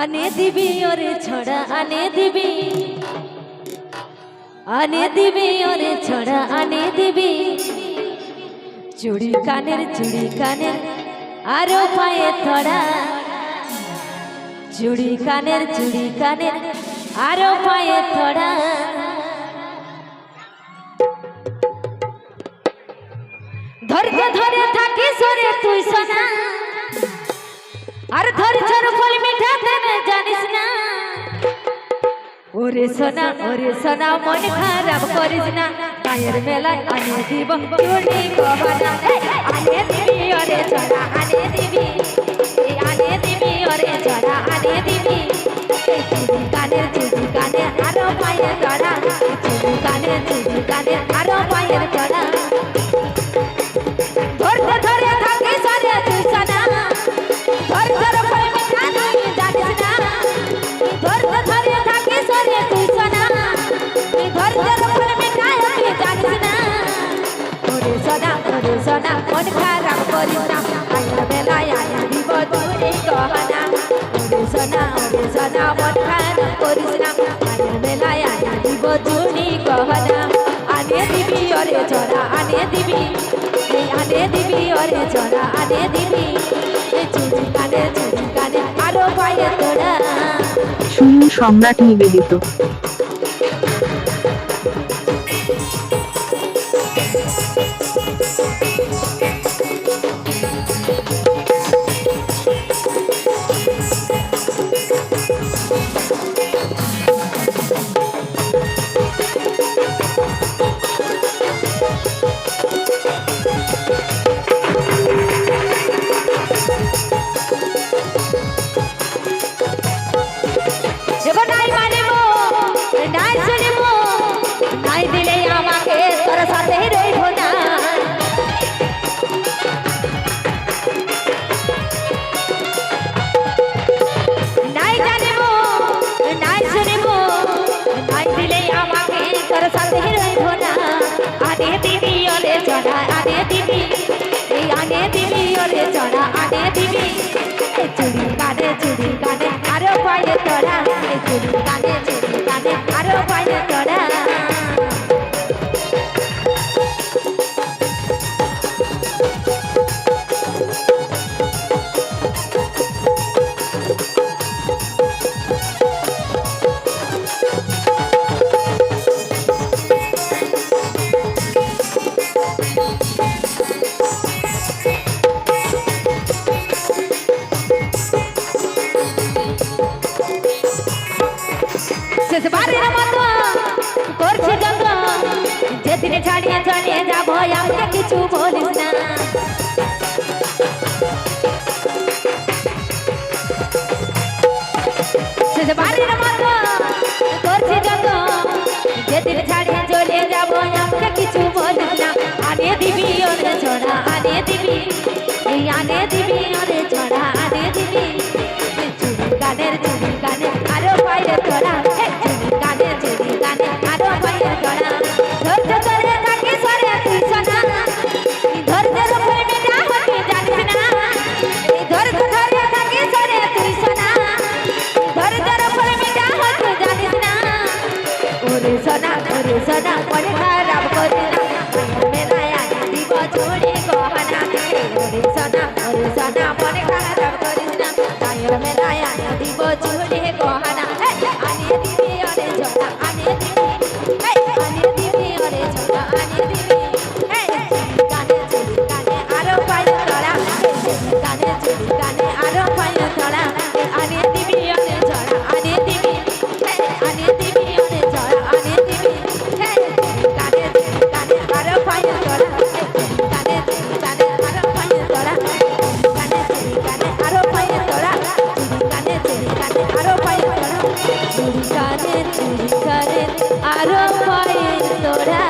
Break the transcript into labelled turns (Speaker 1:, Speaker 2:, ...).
Speaker 1: আনে দিবি ওরে ছড়া, আনে দিবি। আনে দিবি ওরে ছড়া, আনে দিবি। চুড়ি কানের চুড়ি কানের, আরও পায়ে থড়া। চুড়ি কানের চুড়ি কানের, আরও পায়ে থড়া। ধরকে ধরে থাকি সরে তুই ওরে সোনা ওরে সোনা, মন খারাপ করিস না। গায়ের মেলায় আনে দিব চুড়ি গহনা। আনে দিবি ওরে সোনা, আনে দিবি। আনে দিবি ওরে সোনা, আনে দিবি। কানের, চুড়ি কানে আরও পায়ে চড়া চুড়ি কানে চুড়ি কানে আরও ওরে চড়া আনে দিবি। এই আনে দিবি ওরে চড়া আনে দিবি। এই চুরি কানে চুরি কানে, আরও পায়ে তোরা।
Speaker 2: সম্রাট নিবেদিত।
Speaker 1: মানিব নাই শুনিব মতো করছি যত যেদিনে ছাড়িয়ে চলে যাব, আমাকে কিছু বলিস না। শেষবারের মতো করছি যত যেদিন ছাড়িয়ে চলে যাব, আমাকে কিছু বলিস না। আনে দিবি ওরে ছড়া আনে দিবি। এই আনে দিবি চুরি কানে চুরি কানে আরও পায়ে তোরা।